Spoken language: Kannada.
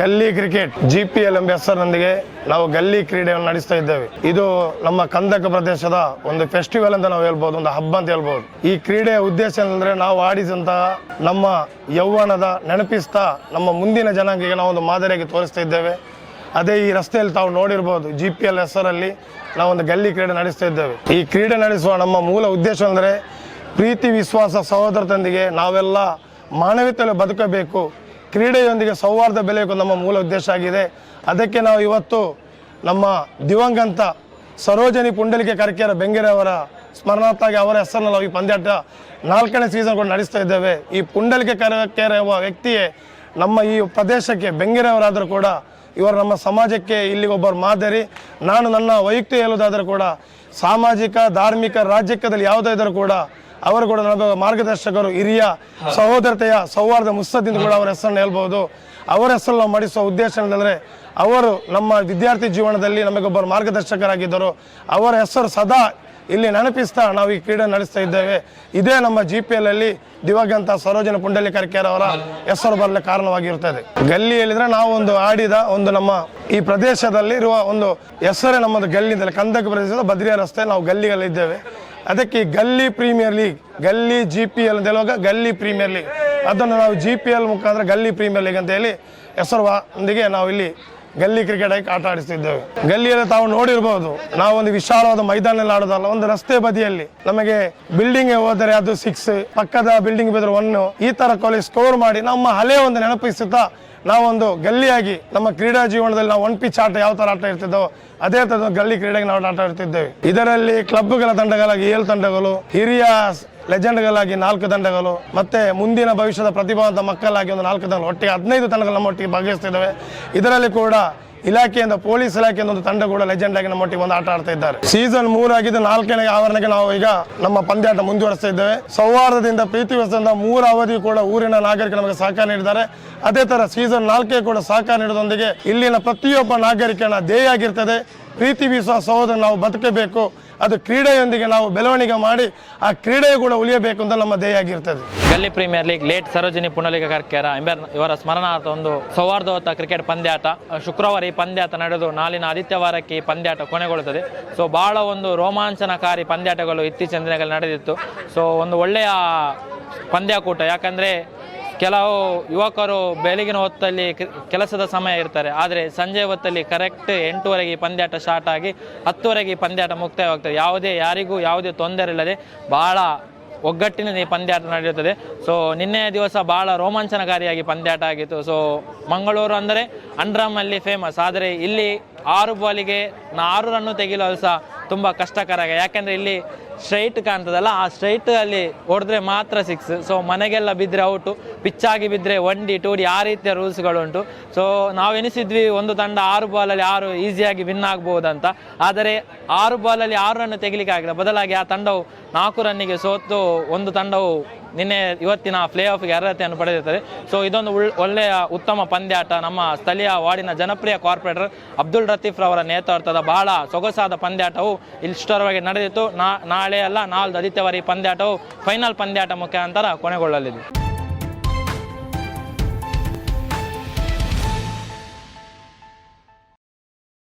ಗಲ್ಲಿ ಕ್ರಿಕೆಟ್ ಜಿ ಪಿ ಎಲ್ ಎಂಬ ಹೆಸರಿನೊಂದಿಗೆ ನಾವು ಗಲ್ಲಿ ಕ್ರೀಡೆಯನ್ನು ನಡೆಸ್ತಾ ಇದ್ದೇವೆ. ಇದು ನಮ್ಮ ಕಂದಕ ಪ್ರದೇಶದ ಒಂದು ಫೆಸ್ಟಿವಲ್ ಅಂತ ನಾವು ಹೇಳ್ಬೋದು, ಒಂದು ಹಬ್ಬ ಅಂತ ಹೇಳ್ಬೋದು. ಈ ಕ್ರೀಡೆಯ ಉದ್ದೇಶ ಏನಂದ್ರೆ ನಾವು ಆಡಿದಂತಹ ನಮ್ಮ ಯೌವನದ ನೆನಪಿಸ್ತಾ ನಮ್ಮ ಮುಂದಿನ ಜನಾಂಗಕ್ಕೆ ನಾವು ಒಂದು ಮಾದರಿಯಾಗಿ ತೋರಿಸ್ತಾ ಇದ್ದೇವೆ. ಅದೇ ಈ ರಸ್ತೆಯಲ್ಲಿ ತಾವು ನೋಡಿರ್ಬೋದು ಜಿ ಪಿ ಎಲ್ ಹೆಸರಲ್ಲಿ ನಾವು ಒಂದು ಗಲ್ಲಿ ಕ್ರೀಡೆ ನಡೆಸ್ತಾ ಇದ್ದೇವೆ. ಈ ಕ್ರೀಡೆ ನಡೆಸುವ ನಮ್ಮ ಮೂಲ ಉದ್ದೇಶ ಅಂದರೆ ಪ್ರೀತಿ, ವಿಶ್ವಾಸ ಸಹೋದರದೊಂದಿಗೆ ನಾವೆಲ್ಲ ಮಾನವೀಯತೆಯಲ್ಲಿ ಬದುಕಬೇಕು. ಕ್ರೀಡೆಯೊಂದಿಗೆ ಸೌಹಾರ್ದ ಬೆಳೆಯಬೇಕು ನಮ್ಮ ಮೂಲ ಉದ್ದೇಶ ಆಗಿದೆ. ಅದಕ್ಕೆ ನಾವು ಇವತ್ತು ನಮ್ಮ ದಿವಂಗತ ಸರೋಜನಿ ಪುಂಡಲಿಕೆ ಕರ್ಕೆರ ಅವರ ಸ್ಮರಣಾರ್ಥವಾಗಿ ಅವರ ಹೆಸರನ್ನು ನಾವು ಈ ಪಂದ್ಯಾಟ ನಾಲ್ಕನೇ ಸೀಸನ್ ಕೂಡ ನಡೆಸ್ತಾ ಇದ್ದೇವೆ. ಈ ಪುಂಡಲಿಕೆ ಕರ್ಕೆರೆ ಎಂಬ ವ್ಯಕ್ತಿಯೇ ನಮ್ಮ ಈ ಪ್ರದೇಶಕ್ಕೆ ಬೆಂಗೇರಿ ಅವರಾದರೂ ಕೂಡ ಇವರು ನಮ್ಮ ಸಮಾಜಕ್ಕೆ ಇಲ್ಲಿಗೊಬ್ಬರು ಮಾದರಿ. ನಾನು ನನ್ನ ವೈಯಕ್ತಿಕ ಹೇಳುವುದಾದರೂ ಕೂಡ ಸಾಮಾಜಿಕ, ಧಾರ್ಮಿಕ, ರಾಜಕೀಯದಲ್ಲಿ ಯಾವುದೇ ಇದ್ದರೂ ಕೂಡ ಅವರು ಕೂಡ ನಮಗೆ ಮಾರ್ಗದರ್ಶಕರು ಹಿರಿಯ ಸಹೋದರತೆಯ ಸೌಹಾರ್ದ ಮುಸ್ಸದಿಂದ ಕೂಡ ಅವರ ಹೆಸರನ್ನು ಹೇಳ್ಬೋದು. ಅವರ ಹೆಸರು ನಾವು ಮಾಡಿಸುವ ಉದ್ದೇಶ ಏನಂದರೆ ಅವರು ನಮ್ಮ ವಿದ್ಯಾರ್ಥಿ ಜೀವನದಲ್ಲಿ ನಮಗೊಬ್ಬರು ಮಾರ್ಗದರ್ಶಕರಾಗಿದ್ದರು. ಅವರ ಹೆಸರು ಸದಾ ಇಲ್ಲಿ ನೆನಪಿಸ್ತಾ ನಾವು ಈ ಕ್ರೀಡೆ ನಡೆಸ್ತಾ ಇದ್ದೇವೆ. ಇದೇ ನಮ್ಮ ಜಿ ಪಿ ಎಲ್ ಅಲ್ಲಿ ದಿವಂಗತ ಸರೋಜನ ಪುಂಡಲಿ ಕರ್ಕೆರ ಅವರ ಹೆಸರು ಬರಲು ಕಾರಣವಾಗಿರುತ್ತದೆ. ಗಲ್ಲಿ ಹೇಳಿದ್ರೆ ನಾವು ಒಂದು ಆಡಿದ ಒಂದು ನಮ್ಮ ಈ ಪ್ರದೇಶದಲ್ಲಿ ಇರುವ ಒಂದು ಹೆಸರೇ ನಮ್ಮದು ಗಲ್ಲಿ ಕಂದಕ ಪ್ರದೇಶದ ಬದ್ರಿಯ ರಸ್ತೆ ನಾವು ಗಲ್ಲಿಗಳಿದ್ದೇವೆ ಅದಕ್ಕೆ Galli premier league, Galli G P L ಅಂತ ಹೇಳುವಾಗ ಗಲ್ಲಿ ಪ್ರೀಮಿಯರ್ ಲೀಗ್. ಅದನ್ನು ನಾವು ಜಿ ಪಿ ಎಲ್ ಮುಖಾಂತರ ಗಲ್ಲಿ ಪ್ರೀಮಿಯರ್ ಲೀಗ್ ಅಂತ ಹೇಳಿ ಹೆಸರುವೊಂದಿಗೆ ನಾವು ಇಲ್ಲಿ ಗಲ್ಲಿ ಕ್ರಿಕೆಟ್ ಆಗಿ ಆಟ ಆಡಿಸ್ತಿದ್ದೇವೆ. ಗಲ್ಲಿಯಲ್ಲಿ ತಾವು ನೋಡಿರ್ಬೋದು ನಾವು ಒಂದು ವಿಶಾಲವಾದ ಮೈದಾನದಲ್ಲಿ ಆಡೋದಲ್ಲ, ಒಂದು ರಸ್ತೆ ಬದಿಯಲ್ಲಿ ನಮಗೆ ಬಿಲ್ಡಿಂಗ್ ಹೋದರೆ ಅದು ಸಿಕ್ಸ್ ಪಕ್ಕದ ಬಿಲ್ಡಿಂಗ್ ಬಿದ್ರೆ ಒನ್ ಈ ತರ ಕೊಲೆ ಸ್ಕೋರ್ ಮಾಡಿ ನಮ್ಮ ಹಳೆ ಒಂದು ನೆನಪಿಸುತ್ತಾ ನಾವೊಂದು ಗಲ್ಲಿಯಾಗಿ ನಮ್ಮ ಕ್ರೀಡಾ ಜೀವನದಲ್ಲಿ ನಾವು ಒನ್ ಪಿಚ್ ಆಟ ಯಾವ ತರ ಆಟ ಇರ್ತಿದ್ದೋ ಅದೇ ಥರದ ಗಲ್ಲಿ ಕ್ರೀಡೆಗೆ ನಾವು ಆಟ ಆಡ್ತಿದ್ದೇವೆ. ಇದರಲ್ಲಿ ಕ್ಲಬ್ಗಳ ತಂಡಗಳಾಗಿ ಏಳು ತಂಡಗಳು, ಹಿರಿಯ ಲೆಜೆಂಡ್ಗಳಾಗಿ ನಾಲ್ಕು ತಂಡಗಳು, ಮತ್ತೆ ಮುಂದಿನ ಭವಿಷ್ಯದ ಪ್ರತಿಭಾವಂತ ಮಕ್ಕಳಾಗಿ ಒಂದು ನಾಲ್ಕು ತಂಡಗಳು, ಒಟ್ಟಿಗೆ ಹದಿನೈದು ತಂಡಗಳು ನಮ್ಮೊಟ್ಟಿಗೆ ಭಾಗವಹಿಸ್ತಿದ್ದಾವೆ. ಇದರಲ್ಲಿ ಕೂಡ ಇಲಾಖೆಯಿಂದ, ಪೊಲೀಸ್ ಇಲಾಖೆಯಿಂದ ಒಂದು ತಂಡ ಕೂಡ ಲೆಜೆಂಡ್ ಆಗಿ ನಮ್ಮೊಟ್ಟಿಗೆ ಒಂದು ಆಟ ಆಡ್ತಾ ಇದ್ದಾರೆ. ಸೀಸನ್ ಮೂರಾಗಿದ್ದು ನಾಲ್ಕನೇ ಆವರಣಕ್ಕೆ ನಾವು ಈಗ ನಮ್ಮ ಪಂದ್ಯಾಟ ಮುಂದುವರಿಸ್ತಾ ಇದ್ದೇವೆ. ಸೌಹಾರ್ದದಿಂದ, ಪ್ರೀತಿ ವ್ಯವಸ್ಥೆಯಿಂದ ಮೂರು ಅವಧಿ ಕೂಡ ಊರಿನ ನಾಗರಿಕ ನಮಗೆ ಸಹಕಾರ ನೀಡಿದ್ದಾರೆ. ಅದೇ ತರ ಸೀಸನ್ ನಾಲ್ಕೇ ಕೂಡ ಸಹಕಾರ ನೀಡುವುದೊಂದಿಗೆ ಇಲ್ಲಿನ ಪ್ರತಿಯೊಬ್ಬ ನಾಗರಿಕನ ಧ್ಯೇಯ ಆಗಿರ್ತದೆ. ಪ್ರೀತಿ ವಿಶ್ವಾಸ ಸಹೋದರ ನಾವು ಬದುಕಬೇಕು. ಅದು ಕ್ರೀಡೆಯೊಂದಿಗೆ ನಾವು ಬೆಳವಣಿಗೆ ಮಾಡಿ ಆ ಕ್ರೀಡೆಯು ಕೂಡ ಉಳಿಯಬೇಕು ಅಂತ ನಮ್ಮ ಧ್ಯೇಯ ಆಗಿರ್ತದೆ. Galli premier league late Sarojini Pundalika Karkera ಎಂಬರ್ ಇವರ ಸ್ಮರಣಾರ್ಥ ಒಂದು ಸೌಹಾರ್ದವತ್ತ ಕ್ರಿಕೆಟ್ ಪಂದ್ಯಾಟ. ಶುಕ್ರವಾರ ಈ ಪಂದ್ಯಾಟ ನಡೆದು ನಾಳಿನ ಆದಿತ್ಯವಾರಕ್ಕೆ ಈ ಪಂದ್ಯಾಟ ಕೊನೆಗೊಳ್ಳುತ್ತದೆ. ಸೊ ಬಹಳ ಒಂದು ರೋಮಾಂಚನಕಾರಿ ಪಂದ್ಯಾಟಗಳು ಇತ್ತೀಚಿನ ದಿನಗಳಲ್ಲಿ ನಡೆದಿತ್ತು. ಸೊ ಒಂದು ಒಳ್ಳೆಯ ಪಂದ್ಯಾಕೂಟ. ಯಾಕಂದ್ರೆ ಕೆಲವು ಯುವಕರು ಬೆಳಗಿನ ಹೊತ್ತಲ್ಲಿ ಕೆಲಸದ ಸಮಯ ಇರ್ತಾರೆ. ಆದರೆ ಸಂಜೆ ಹೊತ್ತಲ್ಲಿ ಕರೆಕ್ಟ್ ಎಂಟುವರೆಗೆ ಪಂದ್ಯಾಟ ಸ್ಟಾರ್ಟ್ ಆಗಿ ಹತ್ತುವರೆಗೆ ಪಂದ್ಯಾಟ ಮುಕ್ತಾಯವಾಗ್ತದೆ. ಯಾವುದೇ ಯಾರಿಗೂ ಯಾವುದೇ ತೊಂದರೆ ಇಲ್ಲದೆ ಬಹಳ ಈ ಪಂದ್ಯಾಟ ನಡೆಯುತ್ತದೆ. ಸೊ ನಿನ್ನೆಯ ದಿವಸ ಬಹಳ ರೋಮಾಂಚನಕಾರಿಯಾಗಿ ಪಂದ್ಯಾಟ ಆಗಿತ್ತು. ಸೊ ಮಂಗಳೂರು ಅಂದರೆ ಅಂಡ್ರಮಲ್ಲಿ ಫೇಮಸ್ ಆದರೆ ಇಲ್ಲಿ ಆರು ಬಾಲಿಗೆ ಆರು ರನ್ನು ತೆಗೆಯಲು ಸಹ ತುಂಬ ಕಷ್ಟಕರ ಯಾಕೆಂದರೆ ಇಲ್ಲಿ ಸ್ಟ್ರೈಟ್ ಕಾಣ್ತದಲ್ಲ, ಆ ಸ್ಟ್ರೈಟ್ ಅಲ್ಲಿ ಹೊಡೆದ್ರೆ ಮಾತ್ರ ಸಿಕ್ಸ್ ಸೊ ಮನೆಗೆಲ್ಲ ಬಿದ್ದರೆ ಔಟು ಪಿಚ್ಚಾಗಿ ಬಿದ್ದರೆ ಒನ್ ಡಿ ಟೂ ಡಿ ಆ ರೀತಿಯ ರೂಲ್ಸ್ಗಳುಂಟು ಸೊ ನಾವು ಎನಿಸಿದ್ವಿ ಒಂದು ತಂಡ ಆರು ಬಾಲಲ್ಲಿ ಆರು ಈಸಿಯಾಗಿ ವಿನ್ ಆಗ್ಬೋದಂತ. ಆದರೆ ಆರು ಬಾಲಲ್ಲಿ ಆರು ರನ್ ತೆಗಿಲಿಕ್ಕೆ ಆಗಿಲ್ಲ ಬದಲಾಗಿ ಆ ತಂಡವು ನಾಲ್ಕು ರನ್ನಿಗೆ ಸೋತು ಒಂದು ತಂಡವು ನಿನ್ನೆ ಇವತ್ತಿನ ಪ್ಲೇ ಆಫ್ಗೆ ಅರ್ಹತೆಯನ್ನು ಪಡೆದಿರುತ್ತದೆ ಸೊ ಇದೊಂದು ಒಳ್ಳೆಯ ಉತ್ತಮ ಪಂದ್ಯಾಟ. ನಮ್ಮ ಸ್ಥಳೀಯ ವಾರ್ಡಿನ ಜನಪ್ರಿಯ ಕಾರ್ಪೊರೇಟರ್ ಅಬ್ದುಲ್ ರತೀಫ್ ರವರ ನೇತೃತ್ವದ ಬಹಳ ಸೊಗಸಾದ ಪಂದ್ಯಾಟವು ಇಷ್ಟರವಾಗಿ ನಡೆದಿತ್ತು. ನಾ ನಾಳೆ ಅಲ್ಲ ನಾಲ್ದು ಆದಿತ್ಯವಾರ ಪಂದ್ಯಾಟವು ಫೈನಲ್ ಪಂದ್ಯಾಟ ಮುಖಾಂತರ ಕೊನೆಗೊಳ್ಳಲಿದೆ.